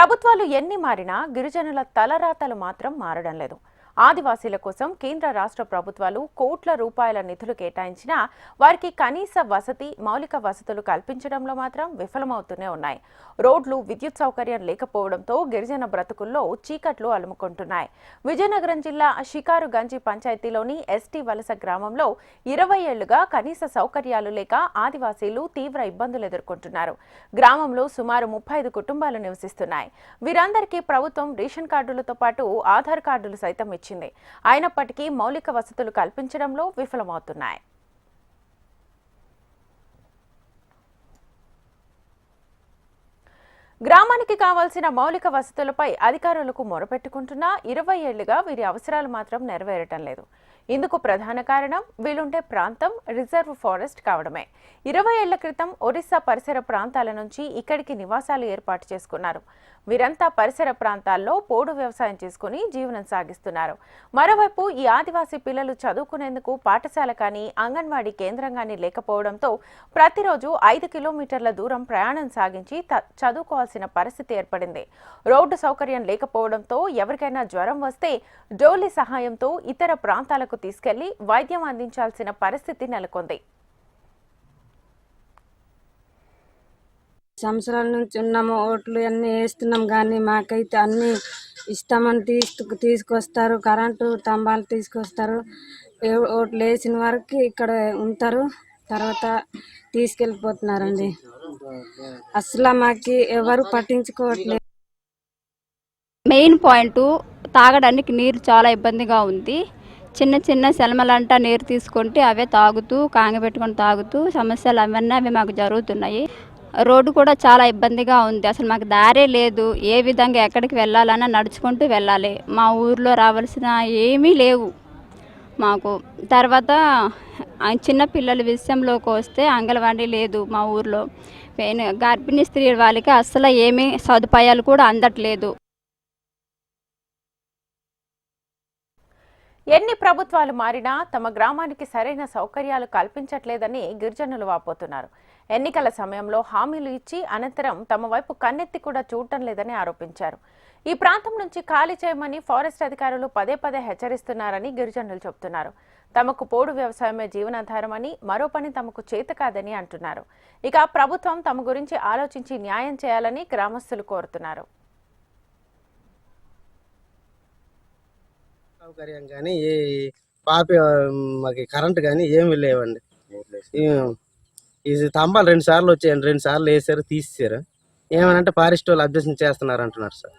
ప్రభుత్వాలు ఎన్ని మారినా గిరిజనుల తలరాతలు మాత్రం మారడం లేదు. ఆదివాసీల కోసం కేంద్ర రాష్ట్ర ప్రభుత్వాలు కోట్ల రూపాయల నిధులు కేటాయించినా వారికి కనీస వసతి మౌలిక వసతులు కల్పించడంలో మాత్రం విఫలమవుతూనే ఉన్నాయి. రోడ్లు విద్యుత్ సౌకర్యం లేకపోవడంతో గిరిజన బ్రతుకుల్లో చీకట్లు అలుముకుంటున్నాయి. విజయనగరం జిల్లా షికారుగంజి పంచాయతీలోని ఎస్టీ వలస గ్రామంలో ఇరవై ఏళ్ళుగా కనీస సౌకర్యాలు లేక ఆదివాసీలు తీవ్ర ఇబ్బందులు ఎదుర్కొంటున్నారు. గ్రామంలో సుమారు ముప్పై ఐదు కుటుంబాలు నివసిస్తున్నాయి. వీరందరికీ ప్రభుత్వం రేషన్ కార్డులతో పాటు ఆధార్ కార్డులు సైతం ఇచ్చింది. అయినప్పటికీ మౌలిక వసతులు కల్పించడంలో విఫలమవుతున్నాయి. గ్రామానికి కావాల్సిన మౌలిక వసతులపై అధికారులకు మొరపెట్టుకుంటున్నా ఇరవై ఏళ్ళుగా వీరి అవసరాలు మాత్రం నెరవేరటం లేదు. ఇందుకు ప్రధాన కారణం వీలుండే ప్రాంతం రిజర్వ్ ఫారెస్ట్ కావడమే. ఇరవై ఏళ్ళ క్రితం ఒరిస్సా పరిసర ప్రాంతాల నుంచి ఇక్కడికి నివాసాలు ఏర్పాటు చేసుకున్నారు. వీరంతా పరిసర ప్రాంతాల్లో పోడు వ్యవసాయం చేసుకుని జీవనం సాగిస్తున్నారు. మరోవైపు ఈ ఆదివాసీ పిల్లలు చదువుకునేందుకు పాఠశాల కానీ అంగన్వాడీ కేంద్రం కానీ లేకపోవడంతో ప్రతిరోజు ఐదు కిలోమీటర్ల దూరం ప్రయాణం సాగించి చదువుకోవాల్సి చదువుకోవాల్సిన పరిస్థితి ఏర్పడింది. రోడ్డు సౌకర్యం లేకపోవడంతో ఎవరికైనా జ్వరం వస్తే డోలీ సహాయంతో ఇతర ప్రాంతాలకు తీసుకెళ్ళి వైద్యం అందించాల్సిన పరిస్థితి నెలకొంది. సంవత్సరాల నుంచి ఉన్నాము ఓట్లు అన్నీ వేస్తున్నాం కానీ మాకైతే అన్నీ ఇస్తామని తీసుకు తీసుకొస్తారు. కరెంటు స్తంభాలు తీసుకొస్తారు. ఓట్లు వేసిన వరకు ఇక్కడ ఉంటారు. తర్వాత తీసుకెళ్ళిపోతున్నారండి. అసలు మాకు ఎవరు పట్టించుకోవట్లేదు. మెయిన్ పాయింట్ తాగడానికి నీరు చాలా ఇబ్బందిగా ఉంది. చిన్న చిన్న సెలమలంటా నీరు తీసుకుంటే అవే తాగుతూ కాంగబెట్టుకొని తాగుతూ సమస్యలు అవన్నీ అవి మాకు జరుగుతున్నాయి. రోడ్డు కూడా చాలా ఇబ్బందిగా ఉంది. అసలు మాకు దారే లేదు. ఏ విధంగా ఎక్కడికి వెళ్ళాలన్నా నడుచుకుంటూ వెళ్ళాలి. మా ఊర్లో రావాల్సిన ఏమీ లేవు. మాకు తర్వాత ఆ చిన్న పిల్లల విషయంలోకి వస్తే అంగన్వాడీ లేదు మా ఊర్లో. గర్భిణీ స్త్రీ వాళ్ళకి అస్సలు ఏమీ సదుపాయాలు కూడా అందట్లేదు. ఎన్ని ప్రభుత్వాలు మారినా తమ గ్రామానికి సరైన సౌకర్యాలు కల్పించట్లేదని గిరిజనులు వాపోతున్నారు. ఎన్నికల సమయంలో హామీలు ఇచ్చి అనంతరం తమ వైపు కన్నెత్తి కూడా చూడటం లేదని ఆరోపించారు. ఈ ప్రాంతం నుంచి ఖాళీ చేయమని ఫారెస్ట్ అధికారులు పదే పదే హెచ్చరిస్తున్నారని గిరిజనులు చెబుతున్నారు. తమకు పోడు వ్యవసాయమే జీవనాధారమని మరో పని తమకు చేత కాదని అంటున్నారు. ఇక ప్రభుత్వం తమ గురించి ఆలోచించి న్యాయం చేయాలని గ్రామస్తులు కోరుతున్నారు. సౌకర్యం కానీ ఏ పాపి మాకు కరెంట్ కానీ ఏమి లేవండి. ఈ- స్తంభాలు రెండు సార్లు వచ్చాయండి రెండు సార్లు వేసారు తీసేశారు ఏమనంటే ఫారెస్ట్ వాళ్ళు అబ్జెక్షన్ చేస్తున్నారు అంటున్నారు సార్.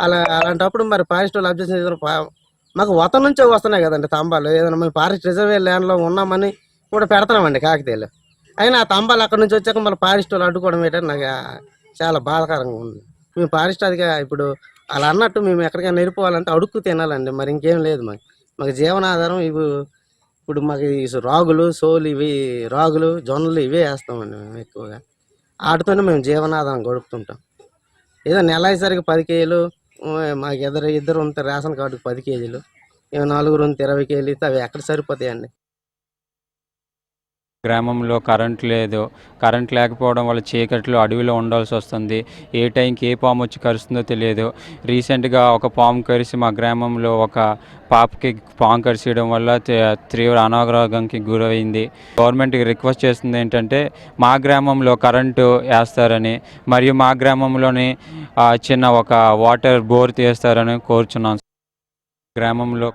అలా అలాంటప్పుడు మరి ఫారెస్ట్ వాళ్ళు అబ్జెక్షన్ చేసిన పా- మాకు వత నుంచే వస్తున్నాయి కదండి స్తంభాలు ఏదైనా మేము ఫారెస్ట్ రిజర్వ్ ల్యాండ్లో ఉన్నామని కూడా పెడతామండి కాకతీయులు. అయినా ఆ స్తంభాలు అక్కడ నుంచి వచ్చాక మళ్ళీ ఫారెస్ట్ వాళ్ళు అడ్డుకోవడం ఏంటంటే నాకు చాలా బాధాకరంగా ఉంది. మేము ఫారెస్ట్ అదిగా ఇప్పుడు అలా అన్నట్టు మేము ఎక్కడికైనా వెళ్ళిపోవాలంటే అడుక్కు తినాలండి. మరి ఇంకేం లేదు మాకు. మాకు జీవనాధారం ఇవి ఇప్పుడు మాకు ఈ రాగులు సోలు ఇవి రాగులు జొన్నలు ఇవే వేస్తామండి మేము ఎక్కువగా. వాటితోనే మేము జీవనాధారం గడుపుతుంటాం. ఏదో నెల అయ్యేసరికి పది కేజీలు మాకు ఇద్దరు ఇద్దరు ఉంటే రేషన్ కార్డుకి పది కేజీలు ఇవి నలుగురు ఉంటే ఇరవై కేజీలు ఇస్తే అవి ఎక్కడ సరిపోతాయండి? గ్రామంలో కరెంట్ లేదు. కరెంట్ లేకపోవడం వల్ల చీకట్లో అడవిలో ఉండాల్సి వస్తుంది. ఏ టైంకి ఏ పాము వచ్చి కరుస్తుందో తెలియదు. రీసెంట్గా ఒక పాము కరిసి మా గ్రామంలో ఒక పాపకి పాము కరిసేయడం వల్ల తీవ్ర అనారోగ్యానికి గురైంది. గవర్నమెంట్కి రిక్వెస్ట్ చేస్తుంది ఏంటంటే మా గ్రామంలో కరెంటు వేస్తారని మరియు మా గ్రామంలోని చిన్న ఒక వాటర్ బోర్ తీస్తారని కోరుచున్నాం గ్రామంలో